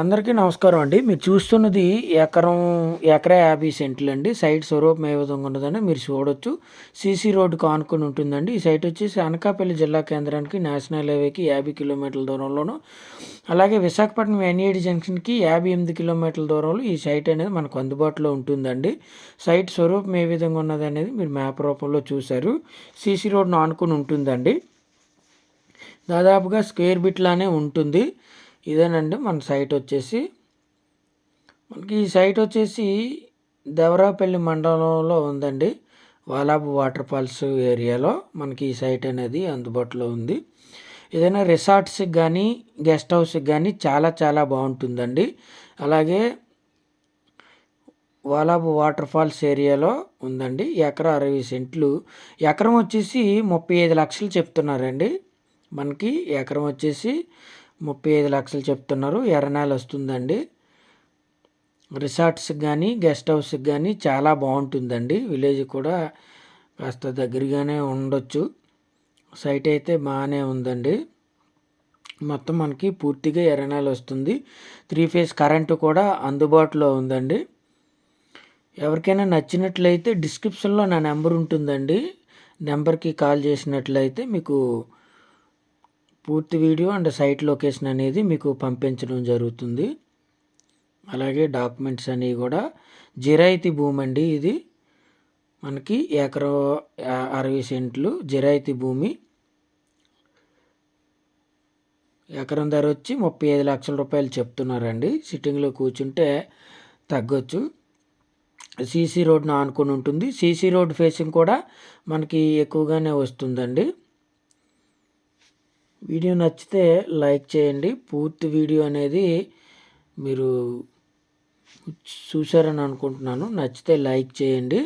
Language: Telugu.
అందరికీ నమస్కారం అండి. మీరు చూస్తున్నది ఎకరం ఎకరా యాభై సెంట్లు అండి. సైట్ స్వరూపం ఏ విధంగా ఉన్నదని మీరు చూడొచ్చు. సీసీ రోడ్డుకు ఆనుకుని ఉంటుందండి. ఈ సైట్ వచ్చేసి అనకాపల్లి జిల్లా కేంద్రానికి నేషనల్ హైవేకి యాభై కిలోమీటర్ల దూరంలోను అలాగే విశాఖపట్నం ఎన్ఏడి జంక్షన్కి యాభై ఎనిమిది కిలోమీటర్ల దూరంలో ఈ సైట్ అనేది మనకు అందుబాటులో ఉంటుందండి. సైట్ స్వరూపం ఏ విధంగా ఉన్నది అనేది మీరు మ్యాప్ రూపంలో చూశారు. సీసీ రోడ్ను ఆనుకుని ఉంటుందండి. దాదాపుగా స్క్వేర్ బిట్లానే ఉంటుంది. ఇదేనండి మన సైట్ వచ్చేసి. మనకి ఈ సైట్ వచ్చేసి దేవరాపల్లి మండలంలో ఉందండి. వాలాబు వాటర్ ఫాల్స్ ఏరియాలో మనకి ఈ సైట్ అనేది అందుబాటులో ఉంది. ఏదైనా రిసార్ట్స్కి కానీ గెస్ట్ హౌస్కి కానీ చాలా చాలా బాగుంటుందండి. అలాగే వాలాబు వాటర్ ఫాల్స్ ఏరియాలో ఉందండి. ఎకరం అరవై సెంట్లు. ఎకరం వచ్చేసి ముప్పై ఐదు లక్షలు చెప్తున్నారండి. మనకి ఎకరం వచ్చేసి ముప్పై ఐదు లక్షలు చెప్తున్నారు. ఎర్రనేల వస్తుందండి. రిసార్ట్స్కి కానీ గెస్ట్ హౌస్కి కానీ చాలా బాగుంటుందండి. విలేజ్ కూడా కాస్త దగ్గరగానే ఉండొచ్చు. సైట్ అయితే బాగానే ఉందండి. మొత్తం మనకి పూర్తిగా ఎర్రనేల వస్తుంది. త్రీ ఫేజ్ కరెంటు కూడా అందుబాటులో ఉందండి. ఎవరికైనా నచ్చినట్లయితే డిస్క్రిప్షన్లో నా నెంబర్ ఉంటుందండి. నెంబర్కి కాల్ చేసినట్లయితే మీకు పూర్తి వీడియో అండ్ సైట్ లొకేషన్ అనేది మీకు పంపించడం జరుగుతుంది. అలాగే డాక్యుమెంట్స్ అనేవి కూడా జిరాయితీ భూమి అండి ఇది. మనకి ఎకరం అరవై సెంట్లు జిరాయితీ భూమి. ఎకరం ధర వచ్చి ముప్పై ఐదు లక్షల రూపాయలు చెప్తున్నారండి. సిట్టింగ్లో కూర్చుంటే తగ్గొచ్చు. సీసీ రోడ్ను ఆనుకొని ఉంటుంది. సీసీ రోడ్ ఫేసింగ్ కూడా మనకి ఎక్కువగానే వస్తుందండి. వీడియో నచ్చితే లైక్ చేయండి. పూర్తి వీడియో అనేది మీరు చూశారని అనుకుంటున్నాను. నచ్చితే లైక్ చేయండి.